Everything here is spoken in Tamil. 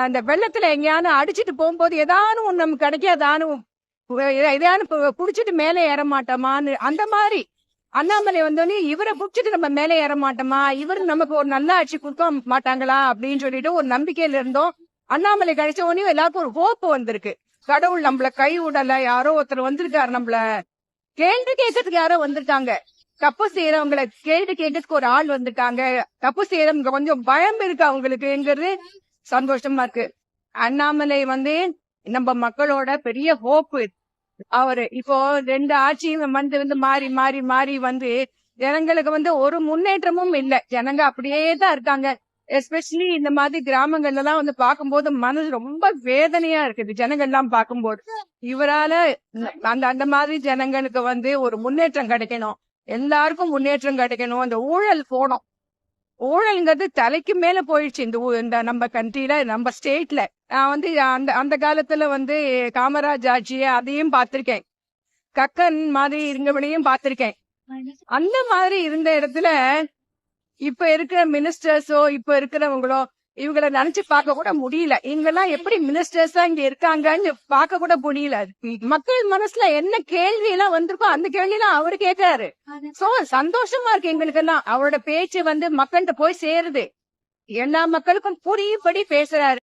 அந்த வெள்ளத்துல எங்கேயானு அடிச்சிட்டு போகும்போது ஏதானு ஒன்று நமக்கு கிடைக்காதானு எதையானு பிடிச்சிட்டு மேலே ஏற மாட்டோமான்னு அந்த மாதிரி. அண்ணாமலை வந்தோடனே இவரை பிடிச்சிட்டு நம்ம மேலே ஏற மாட்டோமா? இவர் நமக்கு ஒரு நல்ல ஆட்சி கொடுக்க மாட்டாங்களா? அப்படின்னு சொல்லிட்டு ஒரு நம்பிக்கையில இருந்தோம். அண்ணாமலை கிடைச்ச உடனே எல்லாருக்கும் ஒரு ஹோப்பு வந்திருக்கு. கடவுள் நம்மள கை விடல. யாரோ ஒருத்தர் வந்திருக்காரு நம்மள. கேள்வி கேட்கறதுக்கு யாரோ வந்திருக்காங்க. தப்பு செய்யறவங்களை கேள்வி கேட்கறதுக்கு ஒரு ஆள் வந்திருக்காங்க. தப்பு செய்யறவங்க கொஞ்சம் பயம் இருக்கு அவங்களுக்குங்கிறது சந்தோஷமா இருக்கு. அண்ணாமலை வந்து நம்ம மக்களோட பெரிய ஹோப்பு அவரு இப்போ ரெண்டு ஆட்சியும் வந்து வந்து மாறி மாறி மாறி வந்து ஜனங்களுக்கு வந்து ஒரு முன்னேற்றமும் இல்ல. ஜனங்க அப்படியே தான் இருக்காங்க. எஸ்பெஷலி இந்த மாதிரி கிராமங்கள்ல எல்லாம் வந்து பார்க்கும்போது மனசு ரொம்ப வேதனையா இருக்குது ஜனங்கள் எல்லாம் பார்க்கும்போது. இவரால அந்த அந்த மாதிரி ஜனங்களுக்கு வந்து ஒரு முன்னேற்றம் கிடைக்கணும். எல்லாருக்கும் முன்னேற்றம் கிடைக்கணும். அந்த ஊழல் போனோம் ஊழல்ங்கிறது தலைக்கு மேல போயிடுச்சு இந்த ஊ- இந்த நம்ம கண்ட்ரில நம்ம ஸ்டேட்ல நான் வந்து அந்த அந்த காலத்துல வந்து காமராஜ் ஆட்சியை அதையும் பார்த்திருக்கேன். கக்கன் மாதிரி இருந்தவனையும் பார்த்திருக்கேன். அந்த மாதிரி இருந்த இடத்துல இப்ப இருக்கிற மினிஸ்டர்ஸோ இப்ப இருக்கிறவங்களோ இவங்கள நினைச்சு பார்க்க கூட முடியல. இவங்கெல்லாம் எப்படி மினிஸ்டர்ஸா இங்க இருக்காங்கன்னு பார்க்க கூட முடியல. மக்கள் மனசுல என்ன கேள்வி எல்லாம் வந்திருக்கோ அந்த கேள்வி எல்லாம் அவரு கேட்கிறாரு. சோ சந்தோஷமா இருக்கு எங்களுக்கு எல்லாம் அவரோட பேச்சு வந்து மக்கள்கிட்ட போய் சேருது. எல்லா மக்களுக்கும் புரியும்படி பேசுறாரு.